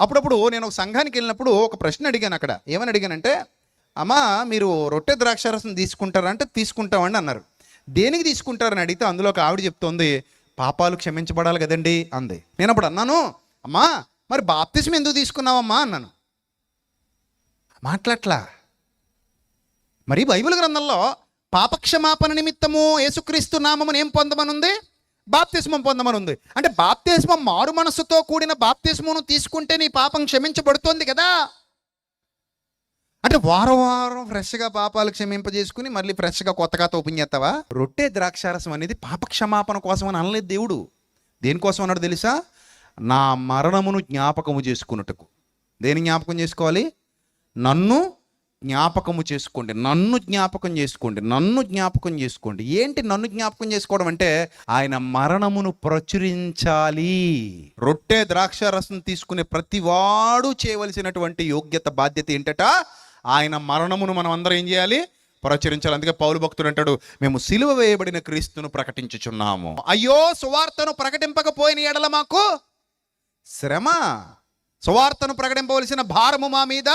అప్పుడప్పుడు నేను ఒక సంఘానికి వెళ్ళినప్పుడు ఒక ప్రశ్న అడిగాను అక్కడ. ఏమని అడిగానంటే అమ్మా మీరు రొట్టె ద్రాక్షారసం తీసుకుంటారా అంటే తీసుకుంటామండి అన్నారు. దేనికి తీసుకుంటారని అడిగితే అందులో ఒక ఆవిడ చెప్తోంది పాపాలు క్షమించబడాలి కదండి అంది. నేను అప్పుడు అన్నాను అమ్మా మరి బాప్తిజం ఎందుకు తీసుకున్నావమ్మా అన్నాను. మాట్లాట్లా మరి బైబిల్ గ్రంథంలో పాపక్షమాపణ నిమిత్తము యేసుక్రీస్తు నామమును ఏం పొందమనుంది? బాప్తిస్మం పొందమనుంది. అంటే బాప్తిస్మం మారు మనసుతో కూడిన బాప్తిస్మను తీసుకుంటే నీ పాపం క్షమించబడుతోంది కదా. అంటే వారం వారం ఫ్రెష్గా పాపాలు క్షమింపజేసుకుని మళ్ళీ ఫ్రెష్గా కొత్తగా ఓపెన్ చేస్తావా? రొట్టె ద్రాక్షారసం అనేది పాపక్షమాపణ కోసం అని అనలేదు దేవుడు. దేనికోసం అన్నాడు తెలుసా? నా మరణమును జ్ఞాపకము చేసుకున్నట్టుకు. దేని జ్ఞాపకం చేసుకోవాలి? నన్ను జ్ఞాపకము చేసుకోండి నన్ను జ్ఞాపకం చేసుకోండి నన్ను జ్ఞాపకం చేసుకోండి. ఏంటి నన్ను జ్ఞాపకం చేసుకోవడం అంటే ఆయన మరణమును ప్రచురించాలి. రొట్టె ద్రాక్ష రసం తీసుకునే ప్రతివాడు చేయవలసినటువంటి యోగ్యత బాధ్యత ఏంటట? ఆయన మరణమును మనం అందరం ఏం చేయాలి? ప్రచురించాలి. అందుకే పౌలు భక్తుడు అంటాడు మేము సిలువ వేయబడిన క్రీస్తును ప్రకటించుచున్నాము. అయ్యో సువార్తను ప్రకటింపకపోయిన ఎడల మాకు శ్రమ. సువార్తను ప్రకటింపవలసిన భారము మా మీద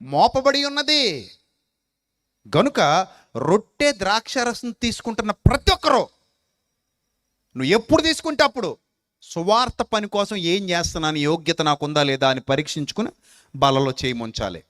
మోపబడి ఉన్నది. గనుక రొట్టె ద్రాక్షరసం తీసుకుంటున్న ప్రతి ఒక్కరూ నువ్వు ఎప్పుడు తీసుకుంటే అప్పుడు సువార్త పని కోసం ఏం చేస్తున్నాను యోగ్యత నాకుందా లేదా అని పరీక్షించుకుని బలలో చేయముంచాలి